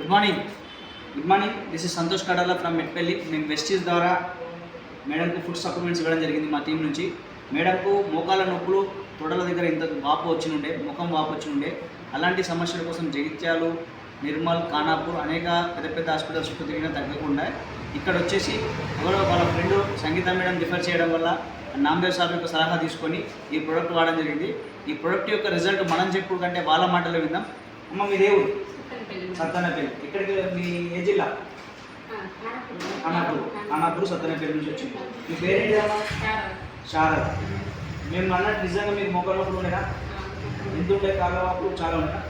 Good morning good morning this is Santosh Kadala from Metpalli మేము వెస్టీస్ ద్వారా మేడంకు food supplements ఇవ్వడం జరిగింది మా టీం నుంచి. మేడంకు మోకాల నొప్పులు తొడల దగ్గర ఇంత వాపు వచ్చి ఉండే ముఖం వాపు వచ్చి ఉండే అలాంటి సమస్యల కోసం జగిత్యాలు నిర్మల్ ఖానాపూర్ అనేక పెద్ద పెద్ద హాస్పిటల్స్ చుట్టూ తిరిగినా తగ్గకుండా ఇక్కడ వచ్చేసి ఎవరో వాళ్ళ ఫ్రెండ్ సంగీత మేడం రిఫర్ చేయడం వల్ల నామదేవ్ సార్ యొక్క సలహా తీసుకొని ఈ ప్రోడక్ట్ వాడడం జరిగింది. ఈ ప్రోడక్ట్ యొక్క రిజల్ట్ మనం చెప్పుడు కంటే వాళ్ళ మాటలో విందాం అమ్మ మీ దేవుడు సత్తనపల్లి ఇక్కడికి మీ ఏ జిల్లా? అనాపూర్ అనాపూర్ సత్తనపల్లి నుంచి వచ్చింది. మీ పేరేంటి శారద. మేము అన్నట్టు నిజంగా మీకు మొక్కలు నొప్పులు ఉండేనా? ఎంత ఉండే కాళ్ళ వాపు చాలా ఉండేనా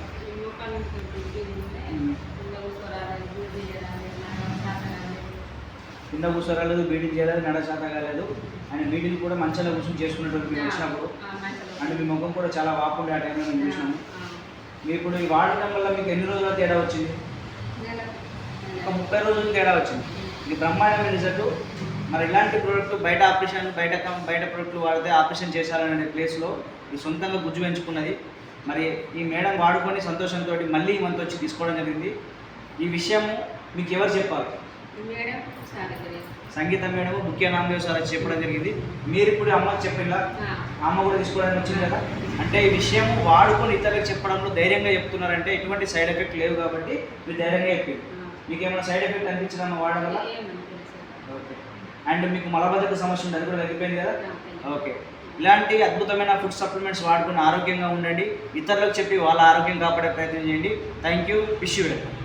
కింద కూర్చోరాలేదు బీడింగ్ చేయలేదు నడ శాత కాలేదు అండ్ మీటింగ్ కూడా మంచిగా కూర్చొని చేసుకున్నటువంటి మేము వచ్చినప్పుడు అండ్ మీ ముఖం కూడా చాలా వాపు ఉండే ఆ టైంలో మేము చూసినాము. మీరు ఇప్పుడు ఈ వాడటం వల్ల మీకు ఎన్ని రోజుల తేడా వచ్చింది? ఒక ముప్పై రోజులు తేడా వచ్చింది. ఇది బ్రహ్మాండమైన రిజల్ట్. మరి ఇలాంటి ప్రోడక్ట్ బయట ఆపరేషన్ బయట బయట ప్రోడక్ట్లు వాడితే ఆపరేషన్ చేశారనే ప్లేస్లో ఇది సొంతంగా గుజ్జు పెంచుకున్నది. మరి ఈ మేడం వాడుకొని సంతోషంతో మళ్ళీ ఈ మంత్ వచ్చి తీసుకోవడం జరిగింది. ఈ విషయం మీకు ఎవరు చెప్పాలి? సంగీత మేడం ముఖ్య నామదేవ్ సార్ చెప్పడం జరిగింది. మీరు ఇప్పుడు అమ్మకి చెప్పిలా? అమ్మ కూడా తీసుకోవడానికి వచ్చింది కదా? అంటే ఈ విషయం వాడుకొని ఇతరులకు చెప్పడంలో ధైర్యంగా చెప్తున్నారంటే ఎటువంటి సైడ్ ఎఫెక్ట్ లేవు కాబట్టి మీరు ధైర్యంగా చెప్పింది మీకు ఏమైనా సైడ్ ఎఫెక్ట్ అనిపించడం వాడడం వల్ల? ఓకే. అండ్ మీకు మలబద్ధక సమస్య ఉంది అది కూడా తగ్గిపోయింది కదా? ఓకే. ఇలాంటి అద్భుతమైన ఫుడ్ సప్లిమెంట్స్ వాడుకుని ఆరోగ్యంగా ఉండండి. ఇతరులకు చెప్పి వాళ్ళ ఆరోగ్యం కాపాడే ప్రయత్నం చేయండి. Thank you. Wish you welcome.